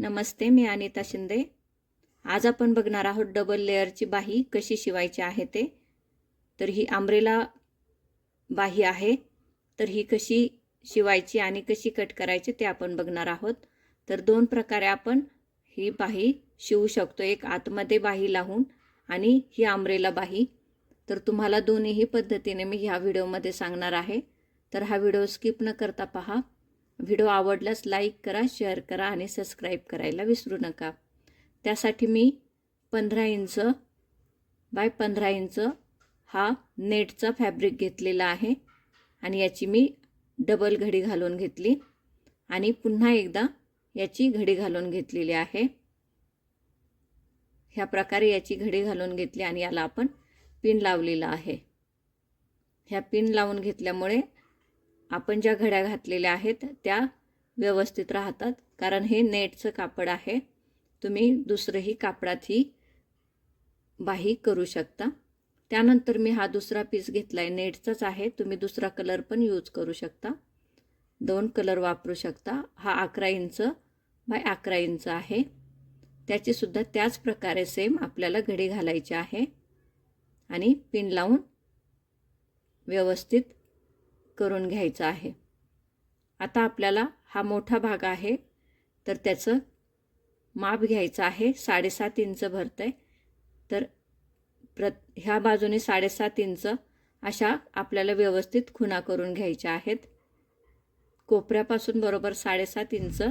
नमस्ते मी अनिता शिंदे. आज आपण बघणार आहोत डबल लेअरची बाही कशी शिवायची आहे ते. तर ही आंब्रेला बाही आहे. तर ही कशी शिवायची आणि कशी कट करायची ते आपण बघणार आहोत. तर दोन प्रकारे आपण ही बाही शिवू शकतो. एक आतमध्ये बाही लावून आणि ही आंब्रेला बाही. तर तुम्हाला दोन्हीही पद्धतीने मी ह्या व्हिडिओमध्ये सांगणार आहे. तर हा व्हिडिओ स्किप न करता पहा. व्हिडिओ आवडल्यास लाईक करा शेअर करा आणि सबस्क्राईब करायला विसरू नका. त्यासाठी मी पंधरा इंच बाय पंधरा इंच हा नेटचा फॅब्रिक घेतलेला आहे आणि याची मी डबल घडी घालून घेतली आणि पुन्हा एकदा याची घडी घालून घेतलेली आहे. ह्या प्रकारे याची घडी घालून घेतली आणि याला आपण पिन लावलेला आहे. ह्या पिन लावून घेतल्यामुळे आपण ज्या घड्या घातलेल्या आहेत त्या व्यवस्थित राहतात. कारण हे नेटचं कापड आहे. तुम्ही दुसरंही कापडातही बाही करू शकता. त्यानंतर मी हा दुसरा पीस घेतला आहे नेटचाच आहे. तुम्ही दुसरा कलर पण यूज करू शकता. दोन कलर वापरू शकता. हा अकरा इंच बाय अकरा इंच आहे. त्याचीसुद्धा त्याच प्रकारे सेम आपल्याला घडी घालायची आहे. आणि पिन लावून व्यवस्थित करून घ्यायचं आहे. आता आपल्याला हा मोठा भाग आहे. तर त्याचं माप घ्यायचं आहे. साडेसात इंच भरतं आहे तर प्र ह्या बाजूने साडेसात इंच अशा आपल्याला व्यवस्थित खुणा करून घ्यायच्या आहेत. कोपऱ्यापासून बरोबर साडेसात इंच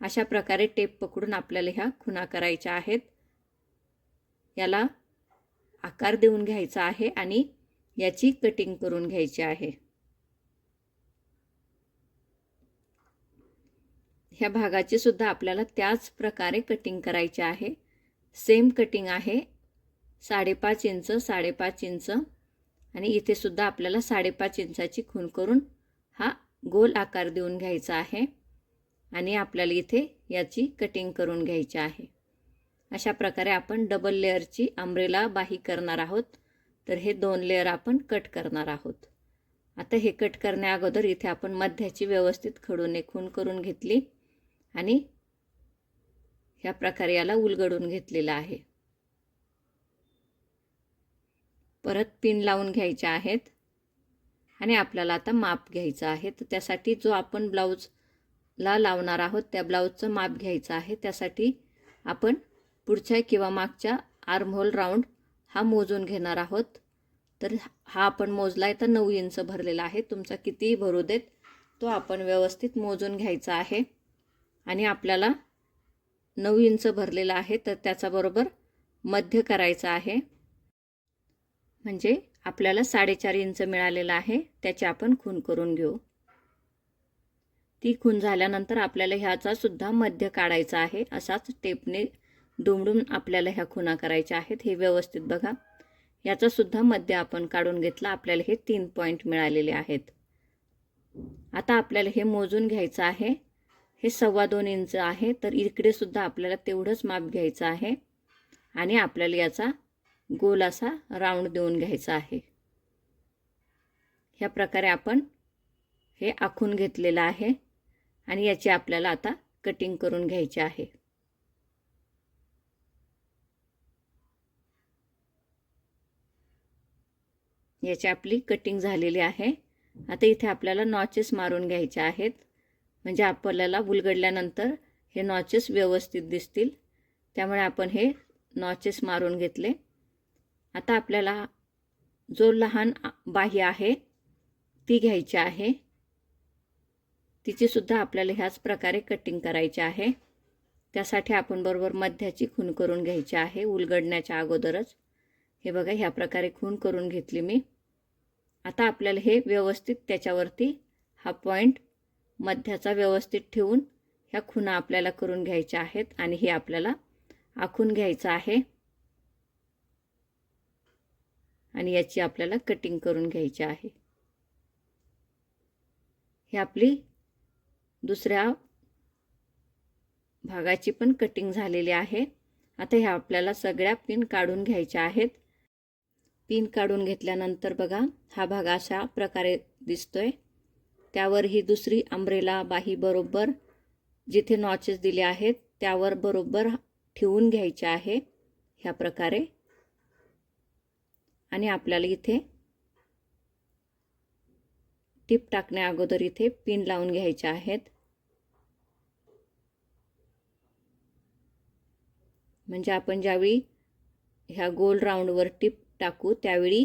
अशा प्रकारे टेप पकडून आपल्याला ह्या खुणा करायच्या आहेत. याला आकार देऊन घ्यायचा आहे आणि याची कटिंग करून घ्यायची आहे. ह्या भागाची सुद्धा आपल्याला त्याच प्रकारे कटिंग करायची आहे. सेम कटिंग आहे. साडेपाच इंच साडेपाच इंच. आणि इथे सुद्धा आपल्याला साडेपाच इंचाची खून करून हा गोल आकार देऊन घ्यायचा आहे. आणि आपल्याला इथे याची कटिंग करून घ्यायची आहे. अशा प्रकारे आपण डबल लेअरची आंब्रेला बाही करणार आहोत. तर हे दोन लेअर आपण कट करणार आहोत. आता हे कट करण्या अगोदर इथे आपण मध्याची व्यवस्थित खडूने खून करून घेतली. आणि ह्या प्रकारे याला उलगडून घेतलेला आहे. परत पिन लावून घ्यायच्या आहेत आणि आपल्याला आता माप घ्यायचं आहे. तर त्यासाठी जो आपण ब्लाऊजला लावणार आहोत त्या ब्लाऊजचं माप घ्यायचं आहे. त्यासाठी आपण पुढच्या किंवा मागच्या आर्महोल राऊंड हा मोजून घेणार आहोत. तर हा आपण मोजला आहे तर नऊ इंच भरलेला आहे. तुमचा कितीही भरू देत तो आपण व्यवस्थित मोजून घ्यायचा आहे. आणि आपल्याला नऊ इंच भरलेला आहे तर त्याच्याबरोबर मध्य करायचा आहे. म्हणजे आपल्याला साडेचार इंच मिळालेला आहे त्याची आपण खून करून घेऊ. ती खून झाल्यानंतर आपल्याला ह्याचा सुद्धा मध्य काढायचा आहे असाच टेपने दुमडून आपल्याला ह्या खुणा करायच्या आहेत. हे व्यवस्थित बघा. याचा सुद्धा मध्य आपण काढून घेतला आपल्याला हे तीन पॉईंट मिळालेले आहेत. आता आपल्याला हे मोजून घ्यायचं आहे. हे सव्वा दोन इंच आहे तर इकडे सुद्धा आपल्याला तेवढंच माप घ्यायचं आहे. आणि आपल्याला याचा गोल असा राऊंड देऊन घ्यायचा आहे. ह्या प्रकारे आपण हे आखून घेतलेलं आहे आणि याची आपल्याला आता कटिंग करून घ्यायची आहे. याची आपली कटिंग झालेली आहे. आता इथे आपल्याला नॉचेस मारून घ्यायच्या आहेत. म्हणजे आपल्याला उलगडल्यानंतर हे नॉचेस व्यवस्थित दिसतील. त्यामुळे आपण हे नॉचेस मारून घेतले. आता आपल्याला जो लहान बाही आहे ती घ्यायची आहे. तिचीसुद्धा आपल्याला ह्याच प्रकारे कटिंग करायची आहे. त्यासाठी आपण बरोबर मध्याची खून करून घ्यायची आहे उलगडण्याच्या अगोदरच. हे बघा ह्या प्रकारे खून करून घेतली मी. आता आपल्याला हे व्यवस्थित त्याच्यावरती हा पॉईंट मध्याचा व्यवस्थित ठेवून ह्या खुणा आपल्याला करून घ्यायच्या आहेत आणि हे आपल्याला आखून घ्यायचं आहे. आणि याची आपल्याला कटिंग करून घ्यायची आहे. ही आपली दुसऱ्या भागाची पण कटिंग झालेली आहे. आता ह्या आपल्याला सगळ्या पिन काढून घ्यायच्या आहेत. पिन काढून घेतल्यानंतर बघा हा भाग अशा प्रकारे दिसतोय. त्यावर ही दुसरी आंब्रेला बाही बरोबर जिथे नॉचेस दिले आहेत त्यावर बरोबर ठेवून घ्यायचे आहे ह्या प्रकारे. आणि आपल्याला इथे टिप टाकण्या अगोदर इथे पिन लावून घ्यायचे आहेत. म्हणजे आपण ज्यावेळी ह्या गोल राऊंडवर टिप टाकू त्यावेळी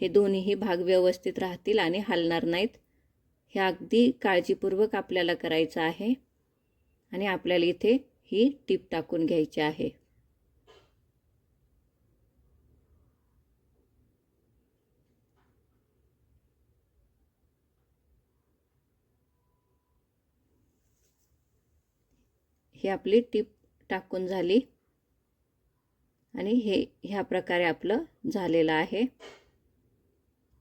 हे दोन्हीही भाग व्यवस्थित राहतील आणि हलणार नाहीत. हे अगदी काळजीपूर्वक आपल्याला करायचं आहे. आणि आपल्याला इथे ही टीप टाकून घ्यायची आहे. ही आपली टीप टाकून झाली. आणि हे ह्या प्रकारे आपलं झालेलं आहे.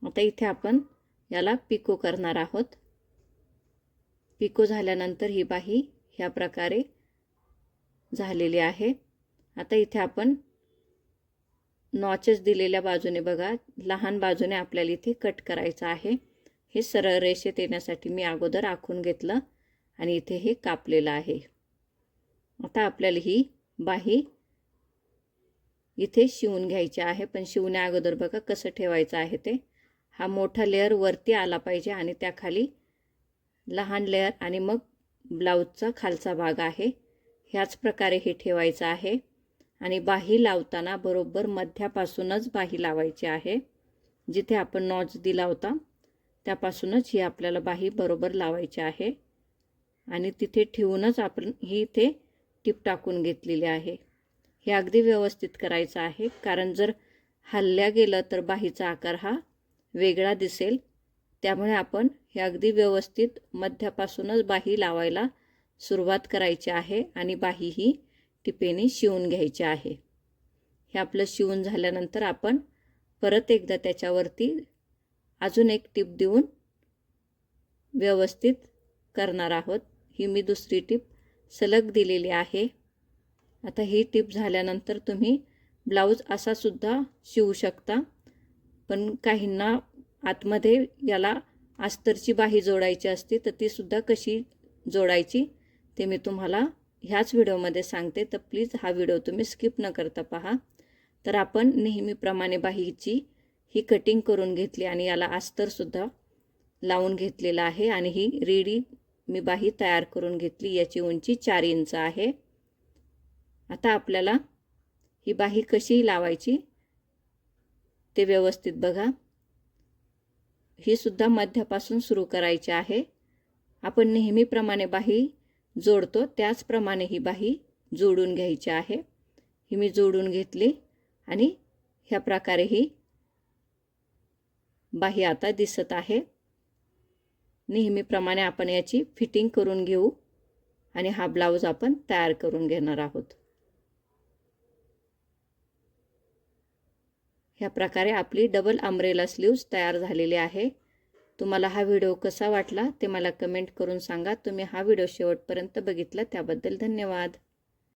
आता इथे आपण याला पिको करणार आहोत. पिको झाल्यानंतर ही बाही ह्या प्रकारे झालेली आहे. आता इथे आपण नॉचेस दिलेल्या बाजूने बघा लहान बाजूने आपल्याला इथे कट करायचं आहे. हे सरळ रेषेत येण्यासाठी मी अगोदर आखून घेतलं आणि इथे हे कापलेलं आहे. आता आपल्याला ही बाही इथे शिवून घ्यायची आहे पण शिवण्या अगोदर बघा कसं ठेवायचं आहे ते. हा मोठा लेअर वरती आला पाहिजे आणि त्याखाली लहान लेअर आणि मग ब्लाऊजचा खालचा भाग आहे. ह्याच प्रकारे हे ठेवायचं आहे. आणि बाही लावताना बरोबर मध्यापासूनच बाही लावायची आहे. जिथे आपण नॉच दिला होता त्यापासूनच ही आपल्याला बाही बरोबर लावायची आहे. आणि तिथे ठेवूनच आपण ही इथे टीप टाकून घेतलेली आहे. हे अगदी व्यवस्थित करायचं आहे. कारण जर हल्ल्या गेलं तर बाहीचा आकार हा वेगळा दिसेल. त्यामुळे आपण हे अगदी व्यवस्थित मध्यापासूनच बाही लावायला सुरुवात करायची आहे आणि बाही ही टिपेने शिवून घ्यायची आहे. हे आपलं शिवून झाल्यानंतर आपण परत एकदा त्याच्यावरती अजून एक टीप देऊन व्यवस्थित करणार आहोत. ही मी दुसरी टीप सलग दिलेली आहे. आता ही टीप झाल्यानंतर तुम्ही ब्लाऊज असा सुद्धा शिवू शकता पण काहींना आतमध्ये याला अस्तरची बाही जोडायची असते तर तीसुद्धा कशी जोडायची ते मी तुम्हाला ह्याच व्हिडिओमध्ये सांगते. तर प्लीज हा व्हिडिओ तुम्ही स्किप न करता पहा. तर आपण नेहमीप्रमाणे बाहीची ही कटिंग करून घेतली आणि याला अस्तरसुद्धा लावून घेतलेलं आहे आणि ही रेडी मी बाही तयार करून घेतली. याची उंची चार इंच आहे. आता आपल्याला ही बाही कशी लावायची ते व्यवस्थित बघा. ही सुद्धा मध्यापासून सुरू करायची आहे. आपण नेहमीप्रमाणे बाही जोडतो त्याचप्रमाणे ही बाही जोडून घ्यायची आहे. ही मी जोडून घेतली आणि ह्या प्रकारे ही बाही आता दिसत आहे. नेहमीप्रमाणे आपण याची फिटिंग करून घेऊ आणि हा ब्लाऊज आपण तयार करून घेणार आहोत. ह्या प्रकारे आपली डबल अम्ब्रेला स्लीव्ज तयार झालेली आहे. तुम्हाला हा व्हिडिओ कसा वाटला ते मला कमेंट करून सांगा. तुम्ही हा व्हिडिओ शेवटपर्यंत बघितला त्याबद्दल धन्यवाद.